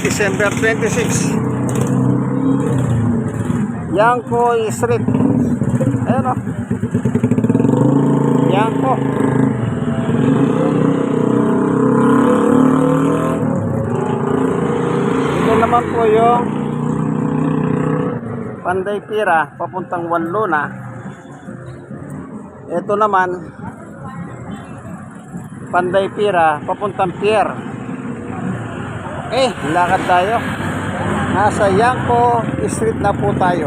December 26. Yangko Street. Ayan o. Yangko. Ito naman po yung Panday Pira, papuntang Wanluna. Ito naman, Panday Pira, papuntang Pier. Okay, lakad tayo. Nasa Yangko Street na po tayo.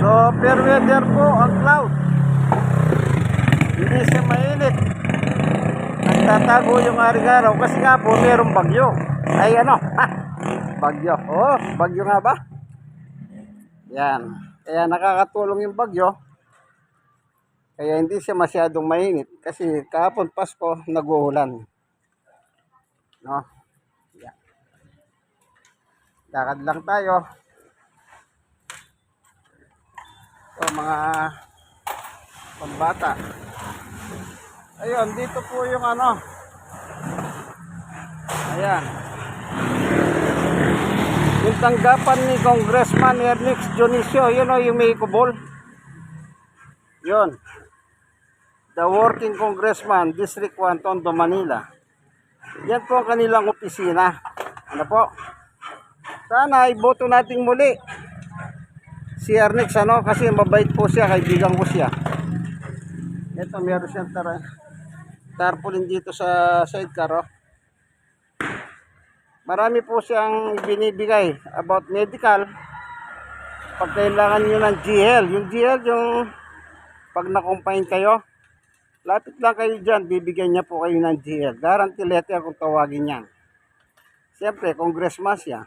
So, fair weather po ang cloud. Hindi siya mainit. Nagtatago yung araw kasi nga po mayroong bagyo. Ay ano, ha, bagyo. Oh, bagyo nga ba? Yan. Kaya nakakatulong yung bagyo. Kaya hindi siya masyadong mainit kasi kahapon Pasko nag-uulan. No? Yan. Lakad lang tayo. Ito, mga pambata. Ayun, dito po yung ano. Ayan. Yung tanggapan ni Congressman Ernix Dionisio, yun o yung may kubol. Yun. The Working Congressman, District 1, Tondo, Manila. Yan po ang kanilang opisina. Ano po? Sana iboto nating muli si Ernix ano kasi mabait po siya kaibigan ko siya ito meron siyang tar tarpaulin dito sa sidecar oh. Marami po siyang binibigay about medical. Pag kailangan nyo ng GL yung GL yung pag na-combine kayo lapit lang kayo dyan bibigyan niya po kayo ng GL guarantee letter kung tawagin yan. Siyempre congressman siya.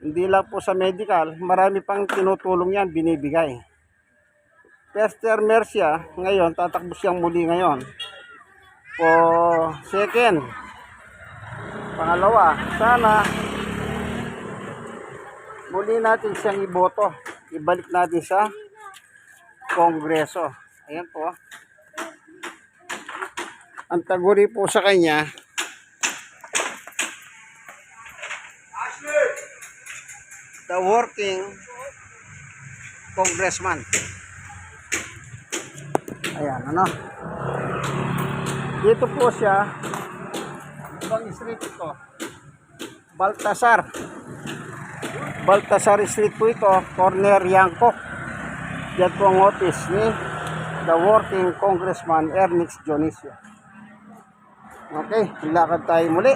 Hindi lang po sa medical, marami pang tinutulong yan, binibigay. First termer siya, ngayon, tatakbo siyang muli ngayon. Po second, pangalawa, sana muli natin siyang iboto. Ibalik natin sa kongreso. Ayan po. Ang taguri po sa kanya, the working congressman. Ayan, ano? Dito po siya. Ibang street ito. Baltasar. Baltasar Street po ito. Corner Yangko. Yan po ang office ni the working congressman Ernix Dionisio. Okay, lakad tayo muli.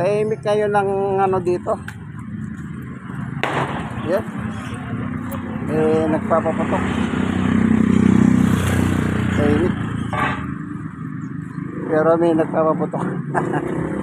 Tahimik kayo ng ano dito. Yes. Eh, nagpapaputok. Tahimik. Pero may nagpapaputok.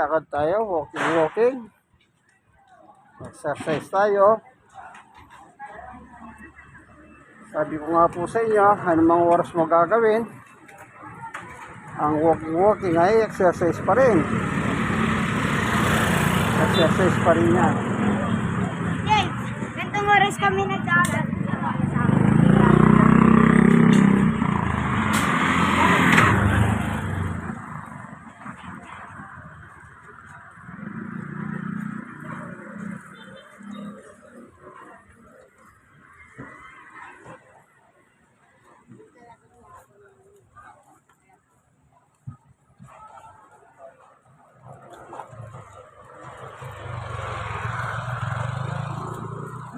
lakad tayo, walking, walking. Exercise tayo. Sabi ko nga po sa inyo, anumang oras mo gagawin, ang walking, walking ay exercise pa rin. Exercise pa rin yan. James, gantong oras kami nagdagat.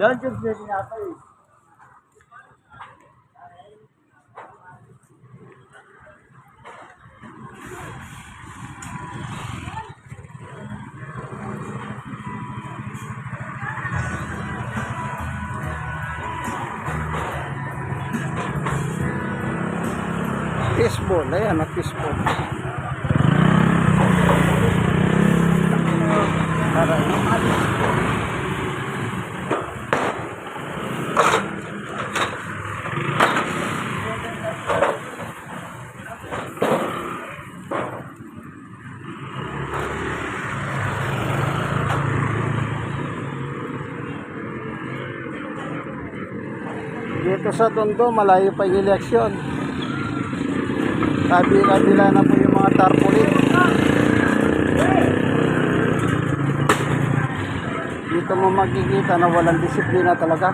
Diyan pwede nata eh. Fishball, ayan, na fishball. Para Sa Tondo, malayo pa yung eleksyon. Kabi-kabila na po yung mga tarpaulin. Dito mo makikita na walang disiplina talaga.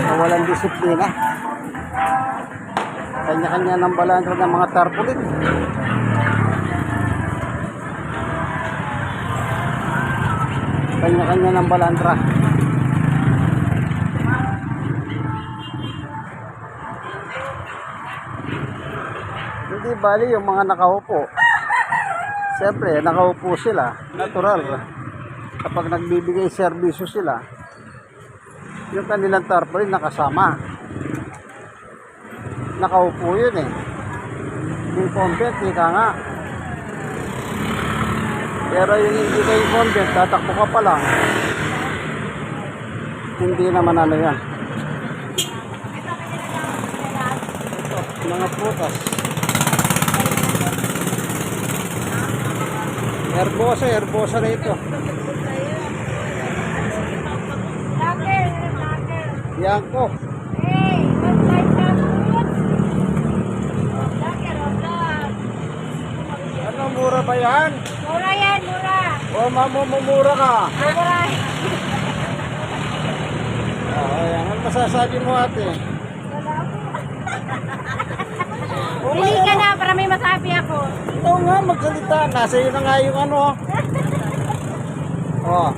Na walang disiplina. Kanya-kanya ng balandra ng mga tarpaulin. Kanya-kanya ng balandra. Hindi bali yung mga nakaupo. Siyempre, nakaupo sila. Natural. Kapag nagbibigay serbisyo sila, yung kanilang tarpaulin nakasama. Nakaupo yun eh. Yung content, ika nga. Pero yung hindi kayo content, tatakbo ka pa lang. Hindi naman ano yan. Mga prutas. Herbosa, herbosa na ito. Yan ko. Hey, oh, vlog. Ano, mura ba yan? Mura yan, mura. O mamumura ka? Mura. Oo, yan. Ano masasabi mo ate? Bili ka na para may masabi ako. Ikaw nga, magsalita. Nasa iyo na nga yung ano. Oh,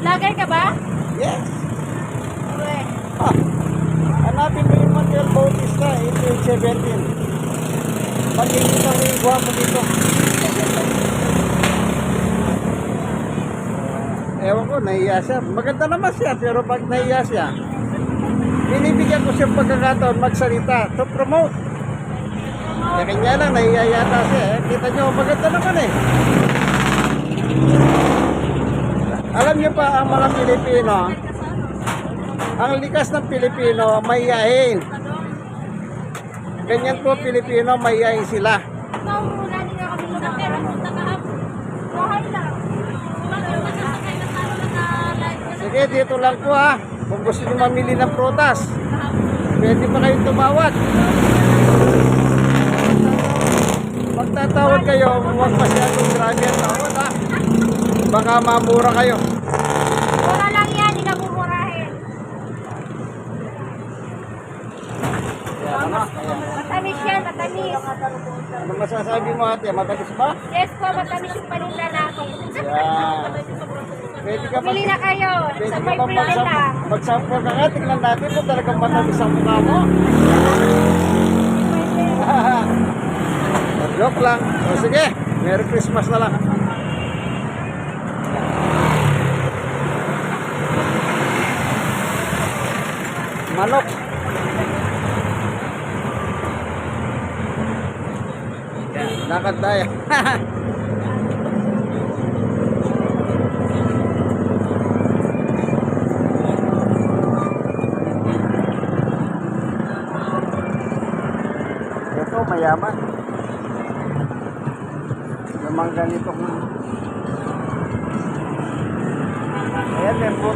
Lager ka ba? yes. Uwe. Ah, hanapin mo yung Manuel Bautista, 1817. Makikita mo yung gwapo dito. Ewan ko, nahiya siya. Maganda naman siya, pero pag nahiya siya, binibigyan ko siya pagkakataon magsalita to promote. Kaya kanya lang, nahiya yata siya. Eh. Kita nyo, maganda naman eh. Alam niyo pa, ang mga Pilipino, ang likas ng Pilipino, mayayain. Ganyan po Pilipino, mayayain sila. Maumuna din ako kami muna pero punta ka up. Bahay lang. Sige, dito lang po ha. Kung gusto niyo mamili ng prutas, pwede pa kayong tumawag. Magtatawag kayo, huwag masyadong grabe ang tawad ha. Baka mamura kayo. Mura lang yan, hindi ka mumurahin. Matamis yan, matamis. Ano masasabi mo ate? Matalis ba? Yes po, matamis yung paninda natin. Yan. Pwede ka Pili na kayo. Pwede Sa may ka bang private lang. mag-sample? Mag-sample ka nga, tingnan natin kung talagang matamis ang mukha mo. Joke lang. O sige, Merry Christmas na lang. Manok. Lakad tayo.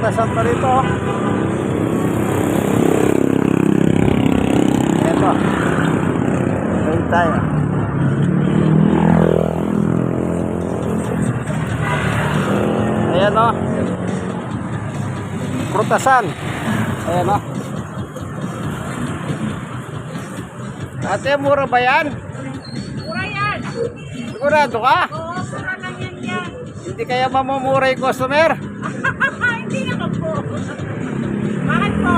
Putasan pa rito. oh. Ito. Ayun tayo. Ayan o. Prutasan. Ayan o. Ate, mura ba yan? Mura yan. Sigurado ka? Oo, mura lang yan yan. Hindi kaya mamumura yung customer? Hindi naman po. Bakit po?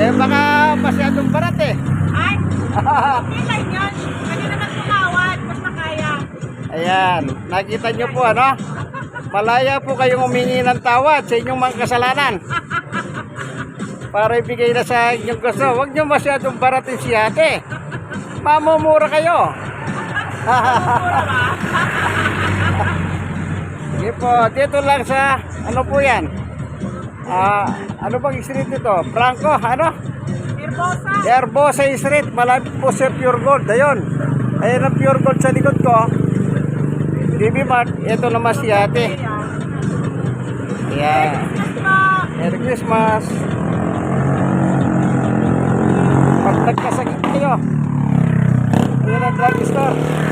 Eh baka masyadong barat eh. Ay, okay lang yan. Kanya naman tumawad. Basta kaya. Ayan, nakita nyo po ano? Malaya po kayong humingi ng tawad sa inyong mga kasalanan. Para ibigay na sa inyong gusto. Huwag nyo masyadong baratin si ate. Mamumura kayo. Sige po, dito lang sa, ano po yan? Ah, ano bang street ito? Franco, ano? Nervosa. Herbosa Street, malapit po sa Pure Gold. Ayun. Ayun ang Pure Gold sa likod ko. BB Mart, ito naman si ate. Yeah. Merry Christmas. Pag nagkasakit kayo, ayun ang drugstore. Pag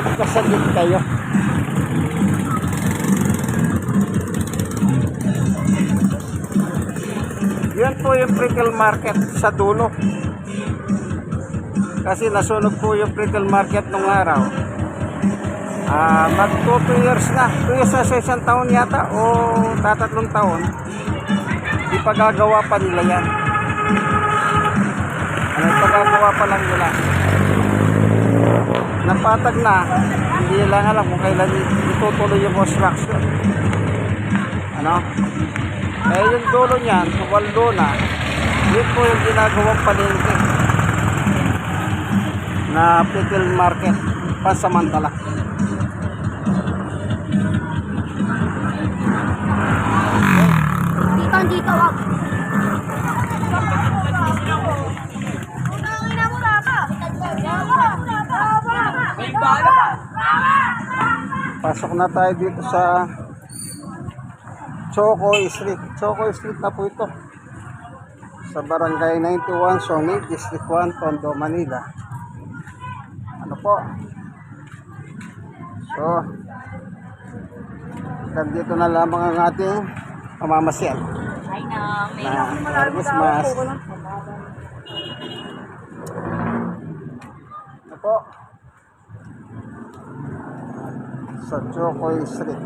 nagkasakit kayo. Yan po yung Prickle Market sa dulo. Kasi nasunog po yung Prickle Market nung araw. Ah, mag 2 years na. 2 years na sa taon yata o tatatlong taon. Di pa nila yan. Ano, pagagawa pa lang nila. Napatag na, hindi lang alam kung kailan itutuloy yung construction. Ano? Eh, yung dulo niyan, waldo na, yun po yung ginagawang palengke na pickle market pansamantala. Dito, dito, wag. Pasok na tayo dito sa Choco Street. Choco Street na po ito. Sa Barangay 91, Songi, District 1, Tondo, Manila. Ano po? So, nandito na lamang ang ating pamamasyal. Ay na, may Na Christmas. Ano po? Sa Chocoy Street.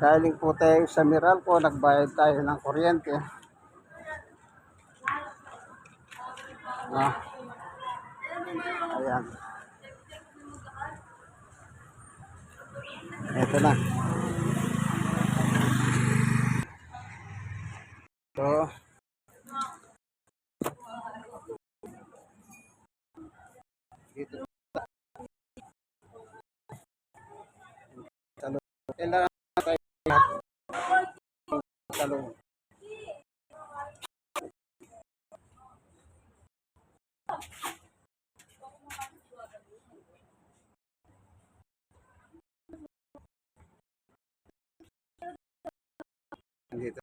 Galing po tayo sa Meralco, nagbayad tayo ng kuryente. Ah. Ayan. Ito na. So, dito. Talong. Kailangan tayo talong. Dito.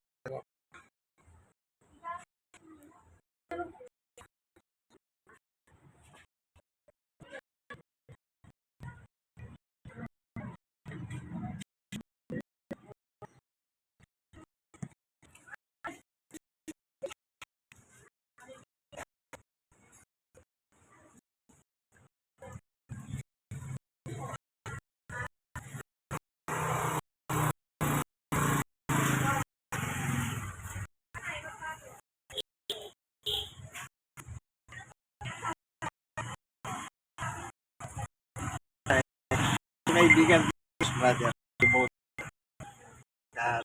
Kaibigan brother. Devote. Ah,